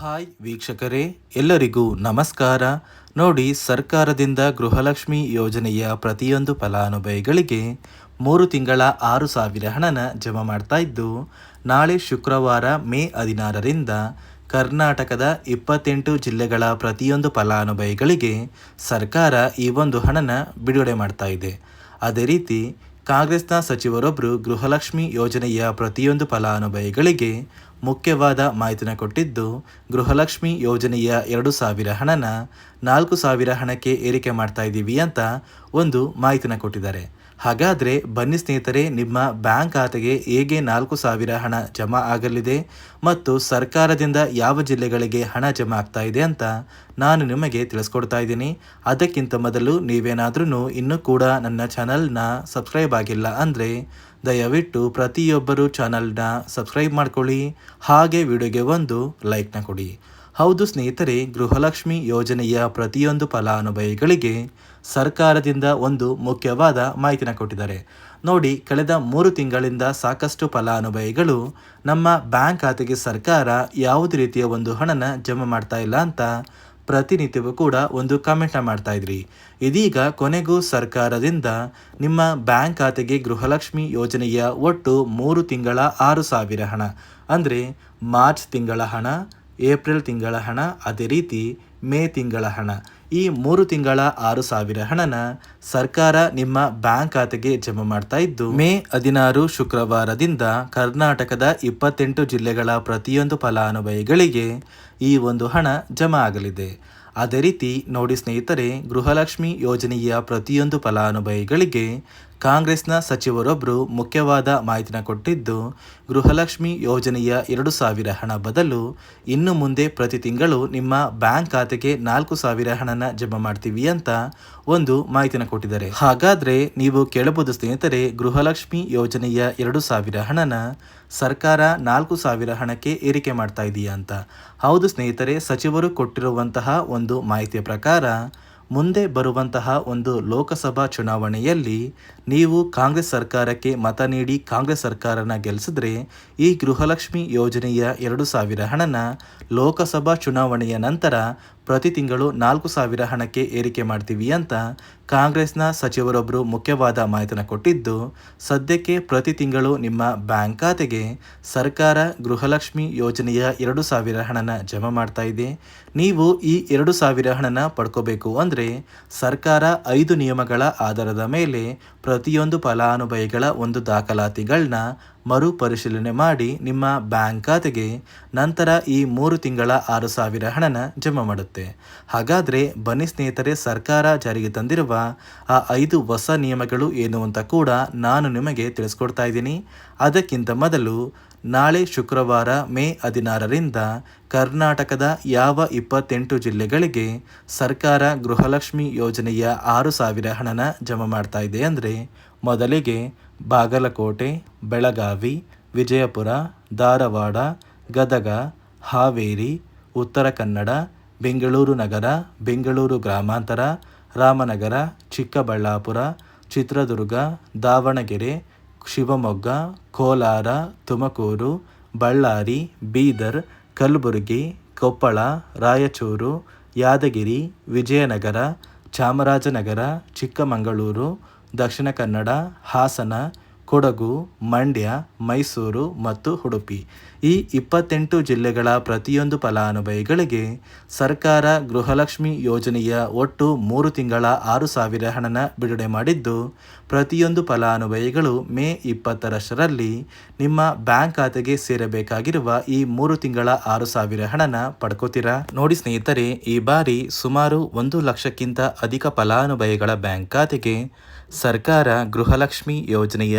Hi ವೀಕ್ಷಕರೇ, ಎಲ್ಲರಿಗೂ ನಮಸ್ಕಾರ. ನೋಡಿ, ಸರ್ಕಾರದಿಂದ ಗೃಹಲಕ್ಷ್ಮಿ ಯೋಜನೆಯ ಪ್ರತಿಯೊಂದು ಫಲಾನುಭವಿಗಳಿಗೆ ಮೂರು ತಿಂಗಳ ಆರು ಸಾವಿರ ಹಣನ ಜಮಾ ಮಾಡ್ತಾ ಇದ್ದು, ನಾಳೆ ಶುಕ್ರವಾರ ಮೇ ಹದಿನಾರರಿಂದ ಕರ್ನಾಟಕದ ಇಪ್ಪತ್ತೆಂಟು ಜಿಲ್ಲೆಗಳ ಪ್ರತಿಯೊಂದು ಫಲಾನುಭವಿಗಳಿಗೆ ಸರ್ಕಾರ ಈ ಒಂದು ಹಣನ ಬಿಡುಗಡೆ ಮಾಡ್ತಾ ಇದೆ. ಅದೇ ರೀತಿ ಕಾಂಗ್ರೆಸ್ನ ಸಚಿವರೊಬ್ಬರು ಗೃಹಲಕ್ಷ್ಮಿ ಯೋಜನೆಯ ಪ್ರತಿಯೊಂದು ಫಲಾನುಭವಿಗಳಿಗೆ ಮುಖ್ಯವಾದ ಮಾಹಿತಿನ ಕೊಟ್ಟಿದ್ದು, ಗೃಹಲಕ್ಷ್ಮಿ ಯೋಜನೆಯ ಎರಡು ಸಾವಿರ ಹಣನ ನಾಲ್ಕು ಸಾವಿರ ಹಣಕ್ಕೆ ಏರಿಕೆ ಮಾಡ್ತಾ ಇದ್ದೀವಿ ಅಂತ ಒಂದು ಮಾಹಿತಿನ ಕೊಟ್ಟಿದ್ದಾರೆ. ಹಾಗಾದರೆ ಬನ್ನಿ ಸ್ನೇಹಿತರೆ, ನಿಮ್ಮ ಬ್ಯಾಂಕ್ ಖಾತೆಗೆ ಹೇಗೆ ನಾಲ್ಕು ಸಾವಿರ ಹಣ ಜಮಾ ಆಗಲಿದೆ ಮತ್ತು ಸರ್ಕಾರದಿಂದ ಯಾವ ಜಿಲ್ಲೆಗಳಿಗೆ ಹಣ ಜಮಾ ಆಗ್ತಾ ಇದೆ ಅಂತ ನಾನು ನಿಮಗೆ ತಿಳಿಸ್ಕೊಡ್ತಾ ಇದ್ದೀನಿ. ಅದಕ್ಕಿಂತ ಮೊದಲು ನೀವೇನಾದ್ರೂ ಇನ್ನೂ ಕೂಡ ನನ್ನ ಚಾನಲ್ನ ಸಬ್ಸ್ಕ್ರೈಬ್ ಆಗಿಲ್ಲ ಅಂದರೆ ದಯವಿಟ್ಟು ಪ್ರತಿಯೊಬ್ಬರು ಚಾನಲ್ನ ಸಬ್ಸ್ಕ್ರೈಬ್ ಮಾಡ್ಕೊಳ್ಳಿ. ಹಾಗೆ ವಿಡಿಯೋಗೆ ಒಂದು ಲೈಕ್ನ ಕೊಡಿ. ಹೌದು ಸ್ನೇಹಿತರೆ, ಗೃಹಲಕ್ಷ್ಮಿ ಯೋಜನೆಯ ಪ್ರತಿಯೊಂದು ಫಲಾನುಭವಿಗಳಿಗೆ ಸರ್ಕಾರದಿಂದ ಒಂದು ಮುಖ್ಯವಾದ ಮಾಹಿತಿನ ಕೊಟ್ಟಿದ್ದಾರೆ. ನೋಡಿ, ಕಳೆದ ಮೂರು ತಿಂಗಳಿಂದ ಸಾಕಷ್ಟು ಫಲಾನುಭವಿಗಳು ನಮ್ಮ ಬ್ಯಾಂಕ್ ಖಾತೆಗೆ ಸರ್ಕಾರ ಯಾವುದೇ ರೀತಿಯ ಒಂದು ಹಣನ ಜಮಾ ಮಾಡ್ತಾ ಇಲ್ಲ ಅಂತ ಪ್ರತಿನಿತ್ಯವೂ ಕೂಡ ಒಂದು ಕಮೆಂಟ್ನ ಮಾಡ್ತಾ ಇದ್ರಿ. ಇದೀಗ ಕೊನೆಗೂ ಸರ್ಕಾರದಿಂದ ನಿಮ್ಮ ಬ್ಯಾಂಕ್ ಖಾತೆಗೆ ಗೃಹಲಕ್ಷ್ಮಿ ಯೋಜನೆಯ ಒಟ್ಟು ಮೂರು ತಿಂಗಳ ಆರು ಸಾವಿರ ಹಣ. ಅಂದರೆ ಮಾರ್ಚ್ ತಿಂಗಳ ಹಣ ಏಪ್ರಿಲ್ ತಿಂಗಳ ಹಣ, ಅದೇ ರೀತಿ ಮೇ ತಿಂಗಳ ಹಣ. ಈ ಮೂರು ತಿಂಗಳ ಆರು ಸಾವಿರ ಹಣನ ಸರ್ಕಾರ ನಿಮ್ಮ ಬ್ಯಾಂಕ್ ಖಾತೆಗೆ ಜಮಾ ಮಾಡ್ತಾ ಇದ್ದು, ಮೇ ಹದಿನಾರು ಶುಕ್ರವಾರದಿಂದ ಕರ್ನಾಟಕದ ಇಪ್ಪತ್ತೆಂಟು ಜಿಲ್ಲೆಗಳ ಪ್ರತಿಯೊಂದು ಫಲಾನುಭವಿಗಳಿಗೆ ಈ ಒಂದು ಹಣ ಜಮಾ ಆಗಲಿದೆ. ಅದೇ ರೀತಿ, ನೋಡಿ ಸ್ನೇಹಿತರೆ, ಗೃಹಲಕ್ಷ್ಮಿ ಯೋಜನೆಯ ಪ್ರತಿಯೊಂದು ಫಲಾನುಭವಿಗಳಿಗೆ ಕಾಂಗ್ರೆಸ್ನ ಸಚಿವರೊಬ್ಬರು ಮುಖ್ಯವಾದ ಮಾಹಿತಿನ ಕೊಟ್ಟಿದ್ದು, ಗೃಹಲಕ್ಷ್ಮಿ ಯೋಜನೆಯ ಎರಡು ಸಾವಿರ ಹಣ ಬದಲು ಇನ್ನು ಮುಂದೆ ಪ್ರತಿ ತಿಂಗಳು ನಿಮ್ಮ ಬ್ಯಾಂಕ್ ಖಾತೆಗೆ ನಾಲ್ಕು ಸಾವಿರ ಹಣನ ಜಮಾ ಮಾಡ್ತೀವಿ ಅಂತ ಒಂದು ಮಾಹಿತಿನ ಕೊಟ್ಟಿದ್ದಾರೆ. ಹಾಗಾದ್ರೆ ನೀವು ಕೇಳಬಹುದು ಸ್ನೇಹಿತರೆ, ಗೃಹಲಕ್ಷ್ಮಿ ಯೋಜನೆಯ ಎರಡು ಸಾವಿರ ಹಣನ ಸರ್ಕಾರ ನಾಲ್ಕು ಸಾವಿರ ಹಣಕ್ಕೆ ಏರಿಕೆ ಮಾಡ್ತಾ ಇದೆಯಾ ಅಂತ. ಹೌದು ಸ್ನೇಹಿತರೆ, ಸಚಿವರು ಕೊಟ್ಟಿರುವಂತಹ ಒಂದು ಮಾಹಿತಿಯ ಪ್ರಕಾರ ಮುಂದೆ ಬರುವಂತಹ ಒಂದು ಲೋಕಸಭಾ ಚುನಾವಣೆಯಲ್ಲಿ ನೀವು ಕಾಂಗ್ರೆಸ್ ಸರ್ಕಾರಕ್ಕೆ ಮತ ನೀಡಿ ಕಾಂಗ್ರೆಸ್ ಸರ್ಕಾರನ ಗೆಲ್ಲಿಸಿದ್ರೆ ಈ ಗೃಹಲಕ್ಷ್ಮಿ ಯೋಜನೆಯ ಎರಡು ಸಾವಿರ ಹಣನ ಲೋಕಸಭಾ ಚುನಾವಣೆಯ ನಂತರ ಪ್ರತಿ ತಿಂಗಳು ನಾಲ್ಕು ಸಾವಿರ ಹಣಕ್ಕೆ ಏರಿಕೆ ಮಾಡ್ತೀವಿ ಅಂತ ಕಾಂಗ್ರೆಸ್ನ ಸಚಿವರೊಬ್ಬರು ಮುಖ್ಯವಾದ ಮಾಹಿತಿನ ಕೊಟ್ಟಿದ್ದು, ಸದ್ಯಕ್ಕೆ ಪ್ರತಿ ತಿಂಗಳು ನಿಮ್ಮ ಬ್ಯಾಂಕ್ ಖಾತೆಗೆ ಸರ್ಕಾರ ಗೃಹಲಕ್ಷ್ಮಿ ಯೋಜನೆಯ ಎರಡು ಸಾವಿರ ಹಣನ ಜಮಾ ಮಾಡ್ತಾ ಇದೆ. ನೀವು ಈ ಎರಡು ಸಾವಿರ ಹಣನ ಪಡ್ಕೋಬೇಕು ಅಂದರೆ ಸರ್ಕಾರ ಐದು ನಿಯಮಗಳ ಆಧಾರದ ಮೇಲೆ ಪ್ರತಿಯೊಂದು ಫಲಾನುಭವಿಗಳ ಒಂದು ದಾಖಲಾತಿಗಳನ್ನ ಮರುಪರಿಶೀಲನೆ ಮಾಡಿ ನಿಮ್ಮ ಬ್ಯಾಂಕ್ ಖಾತೆಗೆ ನಂತರ ಈ ಮೂರು ತಿಂಗಳ ಆರು ಸಾವಿರ ಹಣನ ಜಮಾ ಮಾಡುತ್ತೆ. ಹಾಗಾದರೆ ಬನ್ನಿ ಸ್ನೇಹಿತರೆ, ಸರ್ಕಾರ ಜಾರಿಗೆ ತಂದಿರುವ ಆ ಐದು ಹೊಸ ನಿಯಮಗಳು ಏನು ಅಂತ ಕೂಡ ನಾನು ನಿಮಗೆ ತಿಳಿಸ್ಕೊಡ್ತಾ ಇದ್ದೀನಿ. ಅದಕ್ಕಿಂತ ಮೊದಲು ನಾಳೆ ಶುಕ್ರವಾರ ಮೇ ಹದಿನಾರರಿಂದ ಕರ್ನಾಟಕದ ಯಾವ ಇಪ್ಪತ್ತೆಂಟು ಜಿಲ್ಲೆಗಳಿಗೆ ಸರ್ಕಾರ ಗೃಹಲಕ್ಷ್ಮಿ ಯೋಜನೆಯ ಆರು ಸಾವಿರ ಹಣನ ಜಮಾ ಮಾಡ್ತಾ ಇದೆ ಅಂದರೆ ಮೊದಲಿಗೆ ಬಾಗಲಕೋಟೆ, ಬೆಳಗಾವಿ, ವಿಜಯಪುರ, ಧಾರವಾಡ, ಗದಗ, ಹಾವೇರಿ, ಉತ್ತರ ಕನ್ನಡ, ಬೆಂಗಳೂರು ನಗರ, ಬೆಂಗಳೂರು ಗ್ರಾಮಾಂತರ, ರಾಮನಗರ, ಚಿಕ್ಕಬಳ್ಳಾಪುರ, ಚಿತ್ರದುರ್ಗ, ದಾವಣಗೆರೆ, ಶಿವಮೊಗ್ಗ, ಕೋಲಾರ, ತುಮಕೂರು, ಬಳ್ಳಾರಿ, ಬೀದರ್, ಕಲಬುರಗಿ, ಕೊಪ್ಪಳ, ರಾಯಚೂರು, ಯಾದಗಿರಿ, ವಿಜಯನಗರ, ಚಾಮರಾಜನಗರ, ಚಿಕ್ಕಮಗಳೂರು ದಕ್ಷಿಣ ಕನ್ನಡ ಹಾಸನ ಕೊಡಗು, ಮಂಡ್ಯ, ಮೈಸೂರು ಮತ್ತು ಉಡುಪಿ. ಈ ಇಪ್ಪತ್ತೆಂಟು ಜಿಲ್ಲೆಗಳ ಪ್ರತಿಯೊಂದು ಫಲಾನುಭವಿಗಳಿಗೆ ಸರ್ಕಾರ ಗೃಹಲಕ್ಷ್ಮಿ ಯೋಜನೆಯ ಒಟ್ಟು ಮೂರು ತಿಂಗಳ ಆರು ಸಾವಿರ ಹಣನ ಬಿಡುಗಡೆ ಮಾಡಿದ್ದು, ಪ್ರತಿಯೊಂದು ಫಲಾನುಭವಿಗಳು ಮೇ ಇಪ್ಪತ್ತರಷ್ಟರಲ್ಲಿ ನಿಮ್ಮ ಬ್ಯಾಂಕ್ ಖಾತೆಗೆ ಸೇರಬೇಕಾಗಿರುವ ಈ ಮೂರು ತಿಂಗಳ ಆರು ಸಾವಿರ ಹಣನ ಪಡ್ಕೋತೀರಾ? ನೋಡಿ ಸ್ನೇಹಿತರೆ, ಈ ಬಾರಿ ಸುಮಾರು ಒಂದು ಲಕ್ಷಕ್ಕಿಂತ ಅಧಿಕ ಫಲಾನುಭವಿಗಳ ಬ್ಯಾಂಕ್ ಖಾತೆಗೆ ಸರ್ಕಾರ ಗೃಹಲಕ್ಷ್ಮಿ ಯೋಜನೆಯ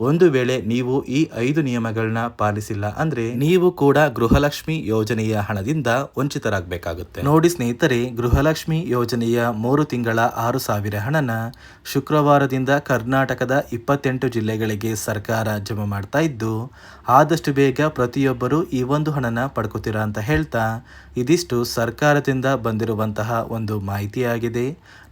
ಒಂದು ವೇಳೆ ನೀವು ಈ ಐದು ನಿಯಮಗಳನ್ನ ಪಾಲಿಸಿಲ್ಲ ಅಂದ್ರೆ ನೀವು ಕೂಡ ಗೃಹಲಕ್ಷ್ಮಿ ಯೋಜನೆಯ ಹಣದಿಂದ ವಂಚಿತರಾಗಬೇಕಾಗುತ್ತೆ. ನೋಡಿ ಸ್ನೇಹಿತರೆ, ಗೃಹಲಕ್ಷ್ಮಿ ಯೋಜನೆಯ ಮೂರು ತಿಂಗಳ ಆರು ಸಾವಿರ ಹಣನ ಶುಕ್ರವಾರದಿಂದ ಕರ್ನಾಟಕದ ಇಪ್ಪತ್ತೆಂಟು ಜಿಲ್ಲೆಗಳಿಗೆ ಸರ್ಕಾರ ಜಮಾ ಮಾಡ್ತಾ ಇದ್ದು, ಆದಷ್ಟು ಬೇಗ ಪ್ರತಿಯೊಬ್ಬರು ಈ ಒಂದು ಹಣನ ಪಡ್ಕೋತೀರಾ ಅಂತ ಹೇಳ್ತಾ, ಇದಿಷ್ಟು ಸರ್ಕಾರದಿಂದ ಬಂದಿರುವಂತಹ ಒಂದು ಮಾಹಿತಿಯಾಗಿದೆ.